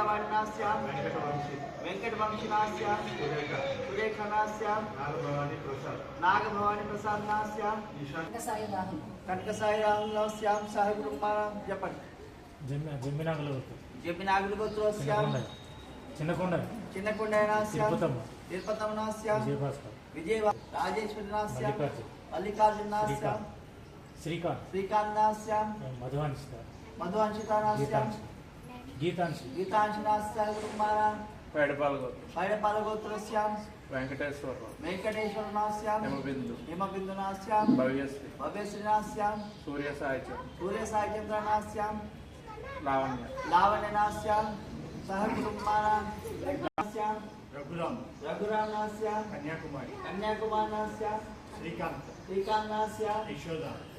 వెంకటవంశీ. వెంకటవంశినాస్యాం. సురేఖ. సురేఖనాస్యాం. నాగభవాని ప్రసాద్. నాగభవాని ప్రసాద్నాస్యాం. ఈశాన్. సాయి రాహుల్ కనకసాయి రాహుల్నాస్యాం సాహెబురుమానం చెప్పండి జమ్మి జమ్మినాగులు జపినాగులు గోత్రోస్యాం చిన్నకొండ చిన్నకొండనాస్యాం తిరుపతమనాస్యాం రాజేశ్వరినాస్యాం. మల్లికార్జునాస్యాం. శ్రీకాంత్. गीतांशु गीतांशुनाथ सहगुरु महाराज पैडपाल गोत्र वेंकटेश्वर वेंकटेश्वर नास्याम हिमबिंदु हिमबिंदु नास्याम भव्यश्री। भव्यश्री नास्याम सूर्य साय नास्याम लावण्य। लावण्य नास्याम सहगुरु नास्याम। Raghuram. Raghuram नास्याम Kanyakumari. Kanyakumari नास्याम Shrikant. Shrikant नास्याम Yashoda.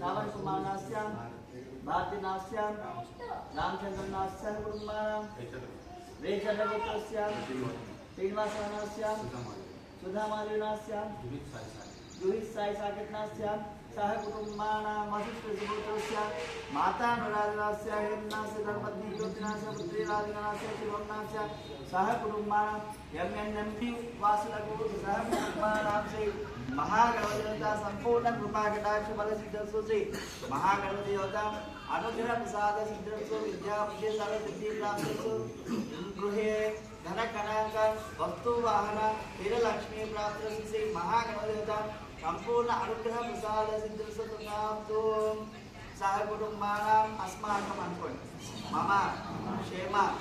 Nama Kumar Nasyan, Bhati Nasyan, Nam Chandra Nasyan, Burma, Rechandra Gupta Nasyan, Tinwasa Nasyan, Sudha Mali Nasyan, दुहिस्साय सह कुटुम्बाणामधिष्ठपुत्रस्य मातानुराजनास्य हेम्नास्य सह कुटुम्बाणां यम्यन्यम्नि वासुलगो सह कुटुम्बाणां श्री महागणदेवता संपूर्ण कृपा महागणदेवता अनुग्रह प्रसाद प्राप्त गृहे धन कणाक महागणदेवता Kampung nak rukun apa dan dah sentuh sentuh kampung. Sahai bodoh malam asma kaman pun. Mama, Shema,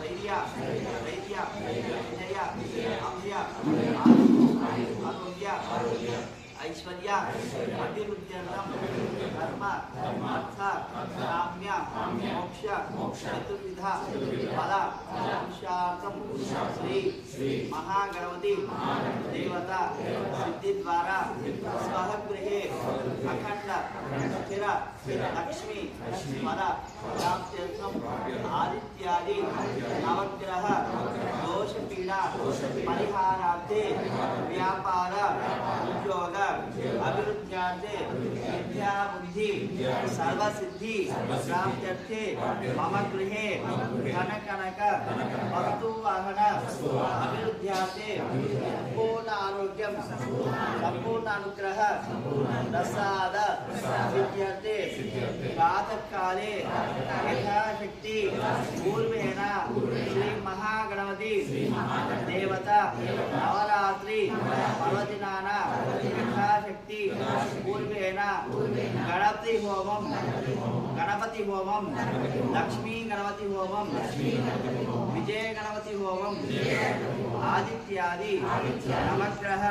Sayyidia, Sayyidia, Sayyidia, Sayyidia, Sayyidia, Sayyidia, ऐश्वर्य अभिवृद्ध्यर्थं धर्म अर्थ काम्य मोक्ष चतुर्विध फल पुरुषार्थं श्री महागणपति देवता सिद्धि द्वारा स्वगृहे अखंड स्थिर लक्ष्मी फल प्राप्त्यर्थम आदित्यादि नवग्रह दोष पीड़ा परिहारार्थे व्यापार उद्योग अभिवृद्ध्यार्थे विद्या बुद्धि सर्व सिद्धि प्राप्त्यर्थे मम गृहे धन कनक ఆరోగ్యం సంపూర్ణ అనుగ్రహ ప్రసాద సిద్ధ్యర్థే. ప్రాతకాలే యథాశక్తి పూర్వేణ శ్రీ మహాగణపతి దేవత నవరాత్రి పర్వదినాన యథాశక్తి పూర్వేణ గణపతి హోమం గణపతి హోమం లక్ష్మీ గణపతి హోమం విజయ గణపతి హోమం ఆదిత్యాది నమగ్రహ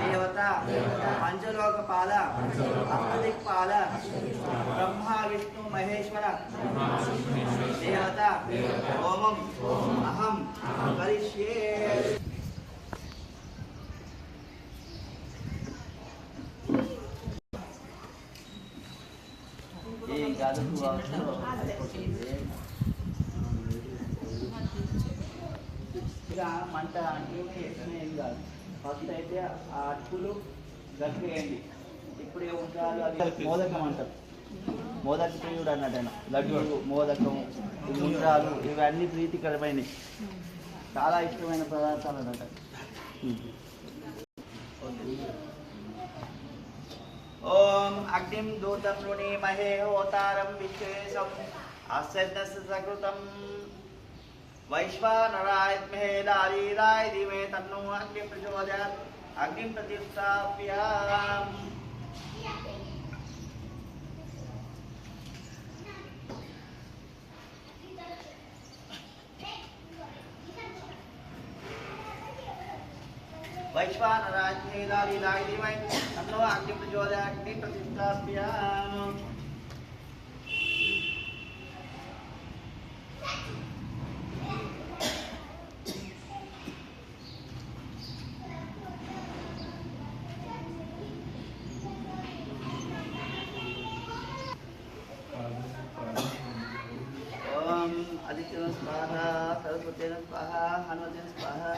దేవత పంచలోకపాల అమృదిక్పాల బ్రహ్మ విష్ణు మహేశ్వర దేవత హోమం అహం కరిష్యే దాదాపు మంట అంటే ఏం కాదు ఫస్ట్ అయితే ఆ అటుకులు గట్టివేయండి ఇప్పుడే ఉంటారు అది మోదకం అంటారు మోదక ప్రియుడు అన్నాడు ఆయన లడ్డు మోదకం ఉండ్రాలు ఇవన్నీ ప్రీతికరమైనవి చాలా ఇష్టమైన పదార్థాలు అన్నట్టు ओम अग्निम दूतम ॐ अग्निं दूतं मुनिमहे होतारं विश्वेशम्। आश्चर्यस्य सकृतं वैश्वानरायद्महे दारीराय दिवे तन्नो अग्निं प्रचोदयात्। अग्निं प्रतिष्ठाप्याम् वैश्वानराज्ञेदाविदायिधीमहि तन्नो आज्ञं प्रचोदयाग्नि प्रतिष्ठास्याम् स्वाहा सरस्वती स्वाहा हनुमतेन स्वाहा।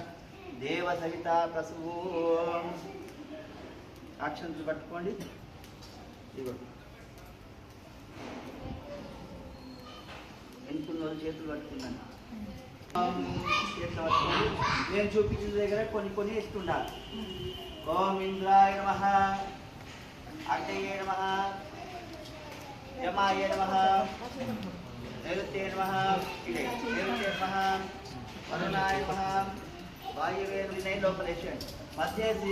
దేవసహిత స్వాహ దేవ ప్రసువు అక్షంతులు పట్టుకోండి. ఇదిగో. ఎన్నుకున్న వాళ్ళు చేతులు పట్టుకున్నాను. చేతులు పట్టుకోండి నేను చూపించిన దగ్గర కొన్ని కొన్ని ఇస్తుండాలి ఓం ఇంద్రాయ నమ అగ్నయే నమ యమాయ నమ నైరుత్యే నమ ఇదే. నైరుత్యే నమ వరుణాయ నమ वायुवेदिनैलोपरेषन् मध्यसि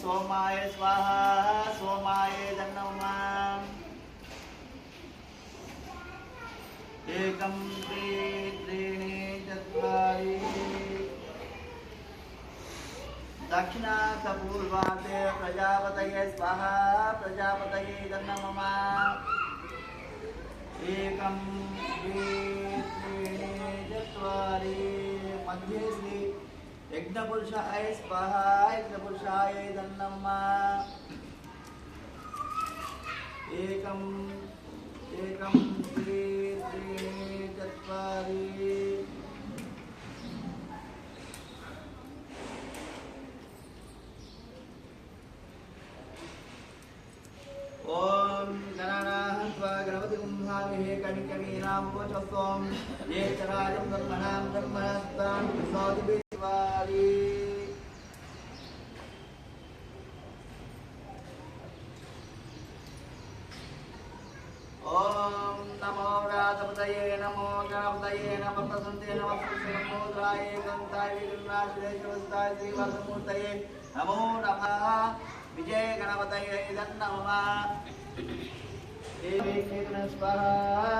सोमाय स्वाहा सोमाय दन्नौमा एकं त्रि त्रीणि चत्वारि। దక్షిణాకపూర్వాంతే ప్రజాపతయే స్వాహ ప్రజాపతయే దన్నమ ఏకం ద్వేణి చరి మధ్యే శ్రీ యజ్ఞపురుషాయ స్వాహ యజ్ఞపురుషాయ దన్నమ ఏకం ఏకం ద్వే త్రీణి చరి राजपतये नमो गणपतये नमः प्रसन्ते नमः पुष्पमुद्राय गन्ताय विघ्नाश्रेष्ठवस्ताय श्रीवरदमूर्तये नमो नमः विजय गणपतये नमः देवे क्षेत्र स्वाहा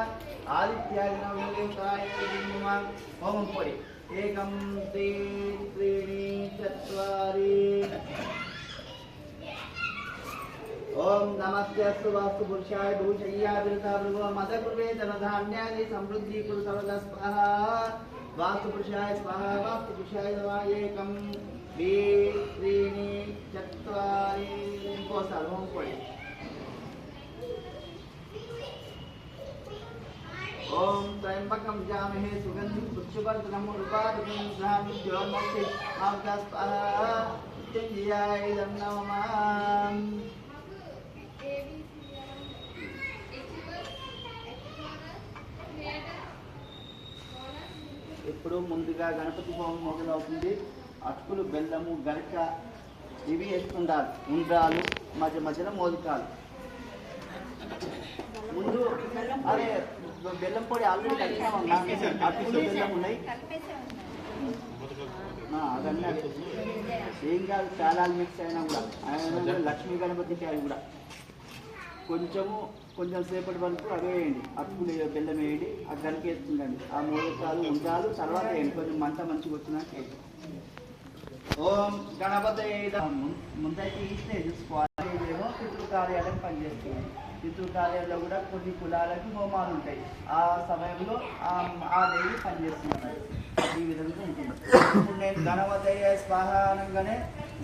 आदित्याय नमोलिंगाय नमः ओम परि एकं द्वे त्रीणि चत्वारि ओम नमस्ते अस्तु वास्तु पुरुषाय भूषय्या विरता भृगो मद कुर्वे धनधान्यानि समृद्धि कुरु सर्वदा स्वाहा वास्तु पुरुषाय स्वाहा वास्तु पुरुषाय नमः एकं द्वे त्रीणि चत्वारि ఇంకోసారి ఓం పడి ओम त्र्यंबकं जामहे सुगन्धिं पुष्पवर्धनम् उपादितं ग्रहामि ज्योतिषि आकाशः मृत्युञ्जयाय नमः ఇప్పుడు ముందుగా గణపతి హోమం మొదలవుతుంది. అటుకులు బెల్లము గరిక ఇవి వేస్తుండాలి ఉండ్రాలు మధ్య మధ్యన మోదకాలు. ముందు అదే బెల్లం పొడి ఆల్రెడీ అటుకులు బెల్లం ఉన్నాయి. అటు. ఏం కాదు చాలా మిక్స్ అయినా కూడా. ఆయన లక్ష్మీ గణపతికి అవి కూడా. కొంచెము కొంచెం సేపటి వరకు అవే వేయండి. అటుకులు బెల్లం వేయండి ఆ గనికి ఆ మూలకాలు ఉండాలు తర్వాత వేయండి. కొంచెం మంట మంచిగా వచ్చినాక వేయండి. ఓం గణపతి ముందైతే ఇస్తే స్టేజ్ చూసుకోవాలి ఇదేమో పనిచేస్తుంది. పితృకార్యాల్లో కూడా కొన్ని కులాలకి హోమాలు ఉంటాయి. ఆ సమయంలో ఆ దేవి పనిచేస్తున్నారు ఈ విధంగా ఉంటుంది. ఇప్పుడు నేను గణపతయ్య స్వాహ అనగానే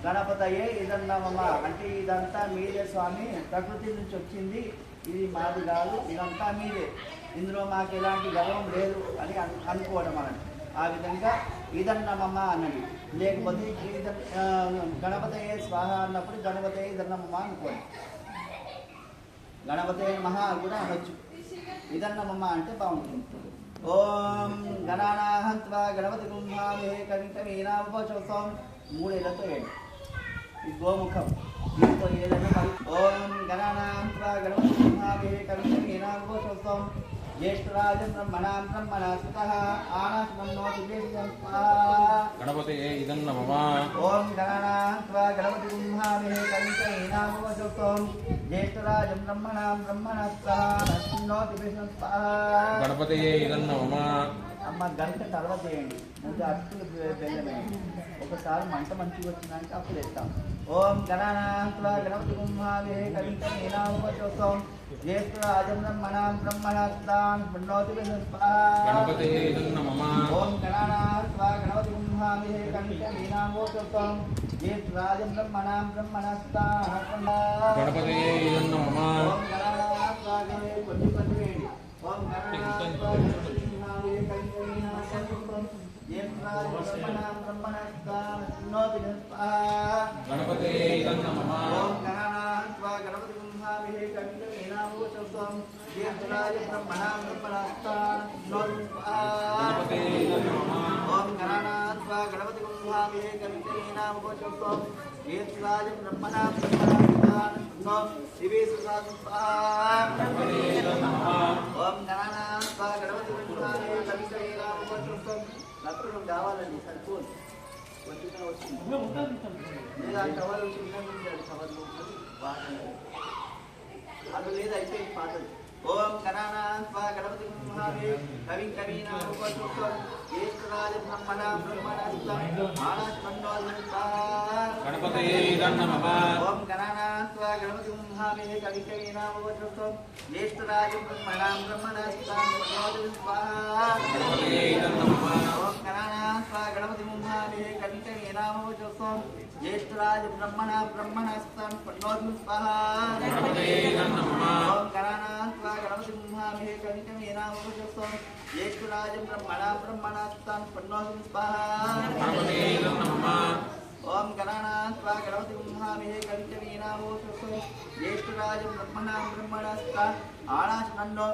గణపతయ్యే ఇదన్నామమ్మ. అంటే ఇదంతా మీదే స్వామి. ప్రకృతి నుంచి వచ్చింది. ఇది మాది కాదు ఇదంతా మీదే ఇందులో మాకు ఎలాంటి గర్వం లేదు అని అనుకోవడం అన్నది. ఆ విధంగా ఇదన్నమమ్మ అన్నది. లేకపోతే గణపతయే స్వాహ అన్నప్పుడు గణపతయే ఇదన్నమమ్మ అనుకోండి. గణపతయ్య మహా కూడా అనొచ్చు. ఇదన్నమమ్మ అంటే బాగుంటుంది. ఓం గణానాహంత్వా గణపతి కుంభామే కవికవీనామోత్సవం మూడేళ్ళతో వేయండి ఈ గోముఖం. దీంతో ఏదైనా మరి ఓం గణానాహంత్వా గణపతి కుంభామే కవికవీనామోత్సవం జ్యేష్ఠరాజం బ్రహ్మణాం ఆనాశమన్నోతి గణపతి ఇదన్న మమ ఓం గణానాత్వా గణపతి కుంభామే కవికవీనామోత్సవం జ్యేష్ఠరాజం బ్రహ్మణాం బ్రహ్మణాస్పత గణపతి ఇదన్న మమ అమ్మ గంట తర్వాత చేయండి. ముందు అట్లు బెల్లమేయండి ఒకసారి మంట మంచిగా వచ్చిందంటే అప్పుడు వేస్తాం. ఓం గణానాంకుల గణపతి కుంభావే కవిత ఏనామోత్సవం జ్యేష్ఠ రాజంద్రం మన బ్రహ్మణాస్తాం పుణ్యోతి ఓం గణానాంకుల గణపతి కుంభావే కవిత ఏనామోత్సవం జ్యేష్ఠ రాజంద్రం మనాం బ్రహ్మణాస్తాం గణపతి ఓం గణానాంకుల గణపతి ఓం गणपते ओम गणानां त्वा गणपतिगुंहाभिः कविकवीनामोचस्वं ज्येष्ठराय ब्रह्मणां ब्रह्मणास्तान् नो गणपते ओम गणानां त्वा गणपतिगुंहाभिः कविकवीनामोचस्वं ज्येष्ठराय ब्रह्मणां ब्रह्मणास्तान् नो शिवेशुसास्तान् ओम गणानां त्वा गणपतिगुंहाभिः कविकवीनामोचस्वं లక్షణం కావాలండి సరిపోదు వచ్చిన వచ్చింది. లేదా కవర్ చిన్నగా ఉండాలి కవర్లో వాడాలి అది లేదు అయిపోయింది పాటలు ఓం గణానాథ్వా గణపతి మహావే కవి కవీనామోపసూక్తం జ్యేష్ఠరాజ బ్రహ్మణ బ్రహ్మణస్తం గణపతయే గణానాథ్వా గణపతి మహావే కవి కవీనామోపసూక్తం జ్యేష్ఠరాజ బ్రహ్మణ బ్రహ్మణస్తం గణపతయే బ్రహ్మణస్తం మనోజల్పా గణపతయే ఇదన్న మమ ఓం గణానాథ్వా గణపతి బ్రహ్మామిహే కవికమీనామోజస్వం జ్యేష్ఠరాజం బ్రహ్మణా బ్రహ్మణాస్తాన్ పన్నోసం గణపతయే ఇదన్న మమ ఓం గణానాథ్వా గణపతి బ్రహ్మామిహే కవికమీనామోజస్వం జ్యేష్ఠరాజం బ్రహ్మణా బ్రహ్మణాస్తాన్ ఆనాశ నన్నో